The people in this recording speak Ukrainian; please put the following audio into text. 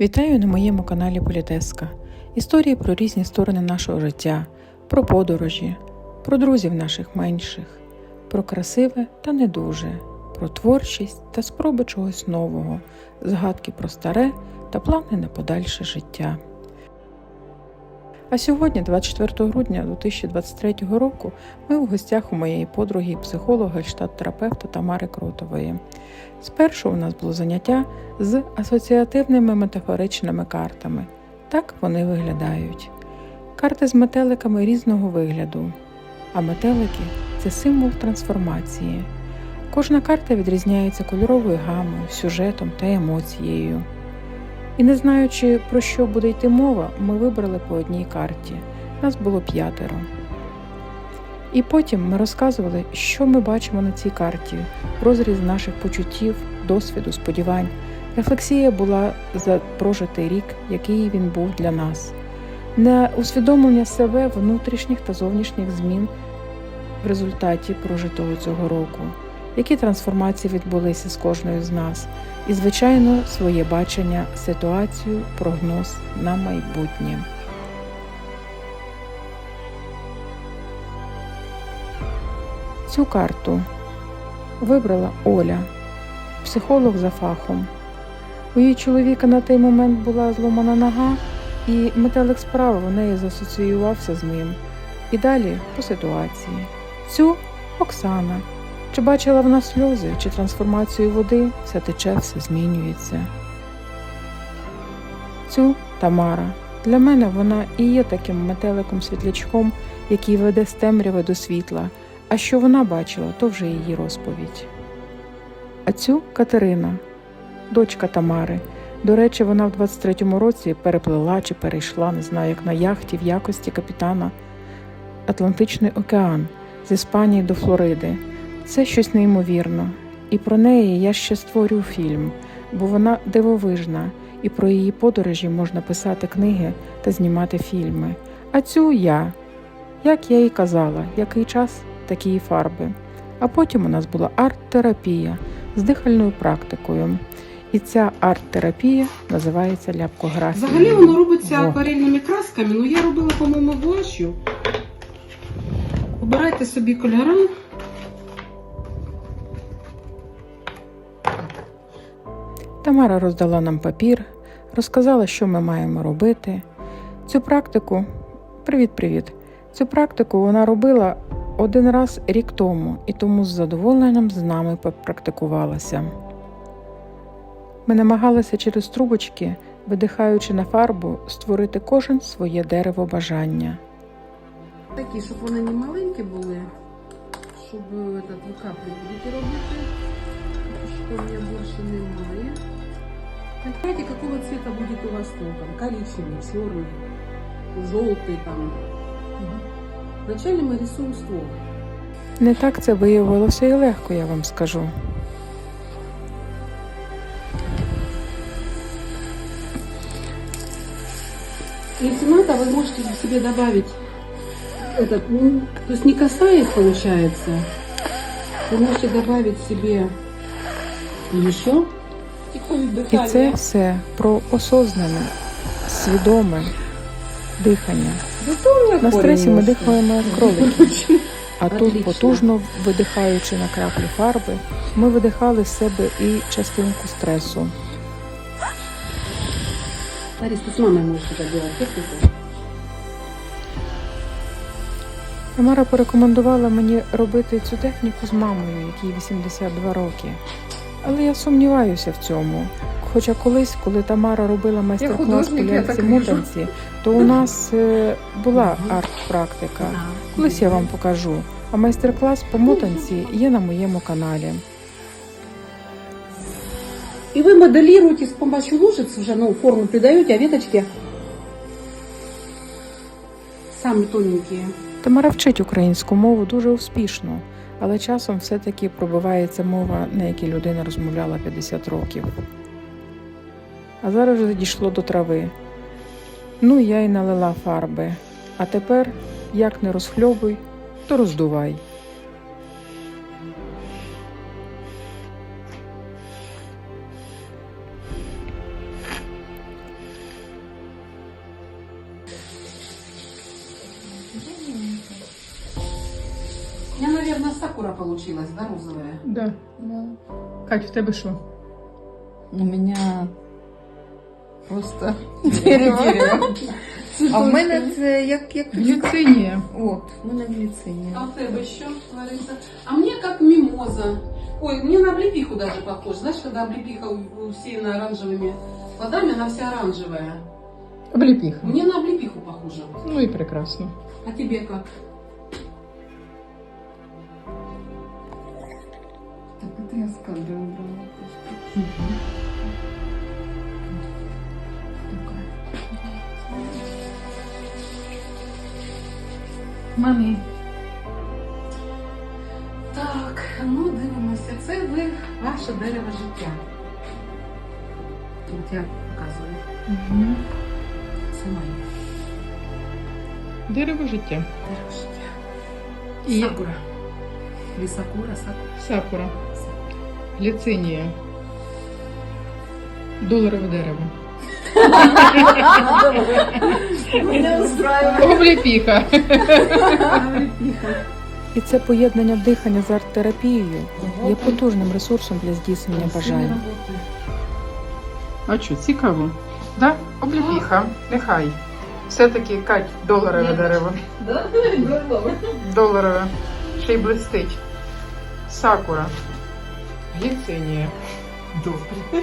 Вітаю на моєму каналі Політеска. Історії про різні сторони нашого життя, про подорожі, про друзів наших менших, про красиве та не дуже, про творчість та спроби чогось нового, згадки про старе та плани на подальше життя. А сьогодні, 24 грудня 2023 року, ми в гостях у моєї подруги психолога гельштадт-терапевта Тамари Кротової. Спершу у нас було заняття з асоціативними метафоричними картами. Так вони виглядають. Карти з метеликами різного вигляду, а метелики це символ трансформації. Кожна карта відрізняється кольоровою гамою, сюжетом та емоцією. І не знаючи, про що буде йти мова, ми вибрали по одній карті. Нас було п'ятеро. І потім ми розказували, що ми бачимо на цій карті, розріз наших почуттів, досвіду, сподівань. Рефлексія була за прожитий рік, який він був для нас, на усвідомлення себе внутрішніх та зовнішніх змін в результаті прожитого цього року, які трансформації відбулися з кожною з нас, і, звичайно, своє бачення, ситуацію, прогноз на майбутнє. Цю карту вибрала Оля, психолог за фахом. У її чоловіка на той момент була зломана нога, і метелик справа в неї засоціювався з ним. І далі по ситуації. Цю Оксана. Чи бачила вона сльози, чи трансформацію води, все тече, все змінюється. Цю Тамара. Для мене вона і є таким метеликом-світлячком, який веде з темряви до світла. А що вона бачила, то вже її розповідь. А цю Катерина, дочка Тамари. До речі, вона в 23-му році переплила чи перейшла, не знаю, як на яхті в якості капітана Атлантичний океан з Іспанії до Флориди. Це щось неймовірно. І про неї я ще створю фільм, бо вона дивовижна, і про її подорожі можна писати книги та знімати фільми. А цю я, як я і казала, який час, такі і фарби. А потім у нас була арт-терапія з дихальною практикою. І ця арт-терапія називається ляпкографія. Взагалі воно робиться Во. акварельними красками, ну я робила, по-моєму, гуашю. Обирайте собі кольори. Тамара роздала нам папір, розказала, що ми маємо робити. Цю практику, привіт-привіт. Цю практику вона робила один раз рік тому і тому з задоволенням з нами попрактикувалася. Ми намагалися через трубочки, видихаючи на фарбу, створити кожен своє дерево бажання. Такі, щоб вони не маленькі були, щоб этот, ви будете робити. Що у мене більше немає. Знаете, какого цвета будет у вас стол? Там коричневый, черный, желтый там. Вначале мы рисуем ствол. Не так це виявилося і легко, я вам скажу. Если надо, вы можете себе добавить этот, ну, то есть не касаясь получается, вы можете добавить себе еще І це все про осознане, свідоме дихання. На стресі ми дихаємо як кролики. А тут, Отлично. потужно видихаючи на краплі фарби, ми видихали з себе і частинку стресу. Ларис, ты с мамой можешь это делать, если ты. Тамара порекомендувала мені робити цю техніку з мамою, якій 82 роки. Але я сумніваюся в цьому. Хоча колись, коли Тамара робила майстер-клас по ляльці мотанці, то у нас е, була арт-практика. Колись я вам покажу. А майстер-клас по мотанці є на моєму каналі. И вы моделируете с помощью лужиц уже, ну, форму придаете, а веточки сами тоненькие. Тамара вчить українську мову дуже успішно, але часом все-таки пробивається мова, на якій людина розмовляла 50 років. А зараз вже дійшло до трави. Ну, я й налила фарби. А тепер, як не розхльобуй, то роздувай. сакура получилась, да, розовая? Да. Да. Кать, в тебе що? У меня просто дерево. А в мене це як, як Гліцинія. От, в мене гліцинія. А у тебе що, Лариса? А мне как мимоза. Ой, мне на облепиху даже похож. Знаешь, когда облепиха у- усеяна оранжевыми плодами, она вся оранжевая. Обліпіха. Мне на облепиху похоже. Ну і прекрасно. А тебе как? Мамі. Так, ну дивимося. Це ви ваше дерево життя. Тут я показую. Це моє Дерево життя. дерево життя. І Сакура. Лісакура, сакура. сакура. Гліцинія. Доларове дерево. Мене устраиває. Обліпіха. І це поєднання дихання з арт-терапією є потужним ресурсом для здійснення бажань. А що, цікаво? Да? Обліпіха, нехай. Все-таки Кать, доларове дерево. Доларове. Ще й блистить. Сакура. Гліцинія. Добре.